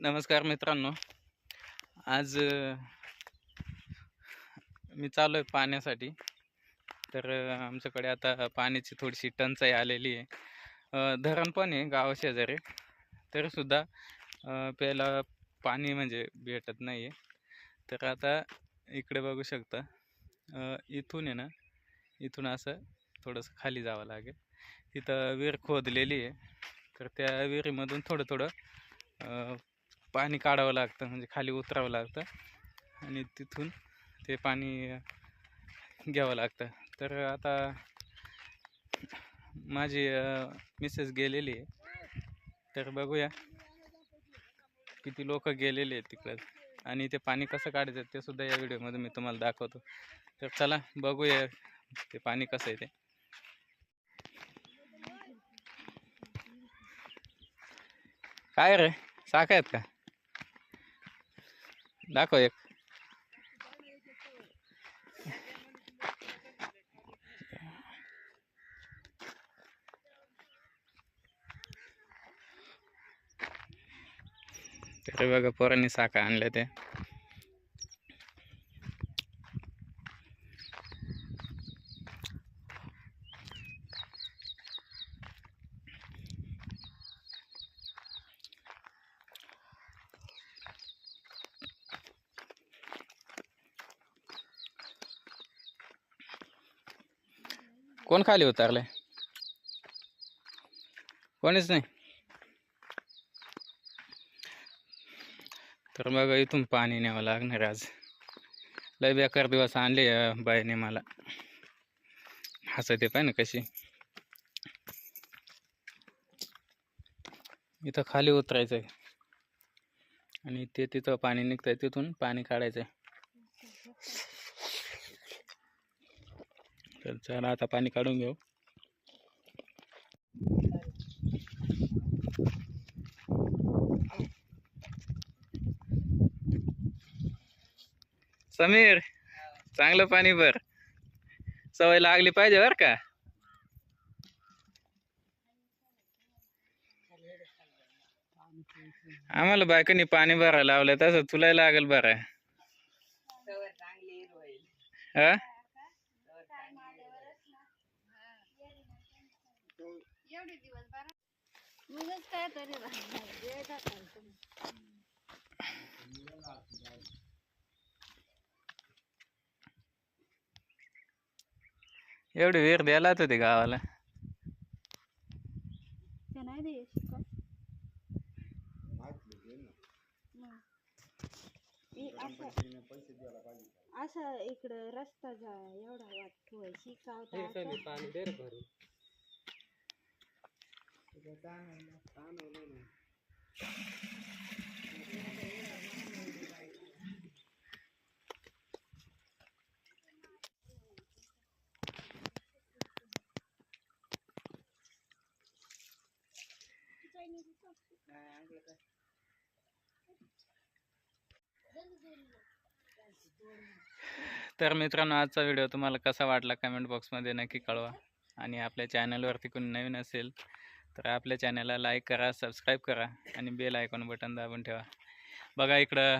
नमस्कार मित्रांनो. आज मी चालू आहे पाण्यासाठी. तर आमच्याकडे आता पाण्याची थोडीशी टंचाई आलेली आहे. धरण पण आहे गावाशेजारी तरीसुद्धा प्यायला पाणी म्हणजे भेटत नाही आहे तर आता इकडे बघू शकता इथून आहे ना इथून असं थोडंसं खाली जावं लागेल. तिथं विहीर खोदलेली आहे. तर त्या विहिरीमधून थोडं थोडं पाणी काढावं लागतं म्हणजे खाली उतरावं लागतं आणि तिथून ते पाणी घ्यावं लागतं. तर आता माझी मिसेस गेलेली आहे. तर बघूया किती लोक गेलेले आहेत तिकडं. आणि ते पाणी कसं काढायचं ते सुद्धा या व्हिडिओमध्ये मी तुम्हाला दाखवतो. तर चला बघूया ते पाणी कसं आहे ते. काय रे? साखा आहेत का? दाखव एक. तरी बघा पोरांनी साखा आणल्या ते कोण खाली उतरले कोणीच नाही. तर मग इथून पाणी न्यावं लागणार आज. लय बेकार दिवस आणले बाईने मला. हसते पाय ना कशी. इथं खाली उतरायचं आहे आणि ते तिथं पाणी निघतंय तिथून पाणी काढायचंय. तर चला आता पाणी काढून घेऊ. समीर चांगलं पाणी भर. सवय लागली पाहिजे बर का? आम्हाला बायकोनी पाणी भरायला लावलं तसं तुला लागेल बरं. हा? एवढे दिवस बरं? मगच काय तरी. एवढी द्यायला होती गावाला. ते नाही दे असं इकडं रस्ता जा एवढा वाटतोय शिकावता तर मित्रांनो आजचा व्हिडिओ तुम्हाला कसा वाटला कमेंट बॉक्समध्ये नक्की कळवा. आणि आपल्या चॅनलवरती कोणी नवीन असेल तर आपल्या चॅनलला लाईक करा सबस्क्राईब करा आणि बेल आयकॉन बटन दाबून ठेवा. बघा इकडं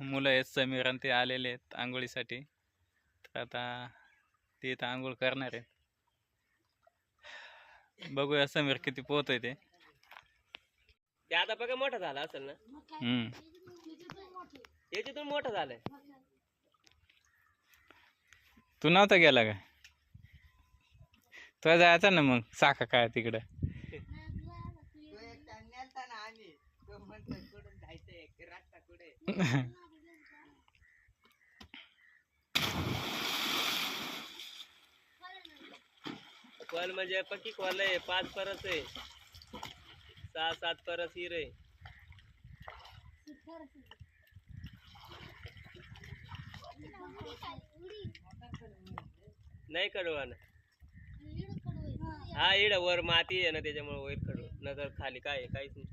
मुलं आहेत समीर आणि ते आलेले आहेत आंघोळीसाठी. तर आता ते इथं आंघोळ करणार आहेत. बघूया समीर किती पोहतोय ते. ते आता बघा मोठा झाला असेल ना? हम्म. याच्यातून मोठा झालाय. तू नव्हता गेला का? तुला जायचं ना मग साखा काय तिकडं. कॉल म्हणजे पक्की कॉल आहे. पाच परस आहे. सहा सात परस हिर आहे. नाही कडवा ना हा इड वर माती आहे ना त्याच्यामुळे वैर कडू नगर खाली काय आहे? काहीच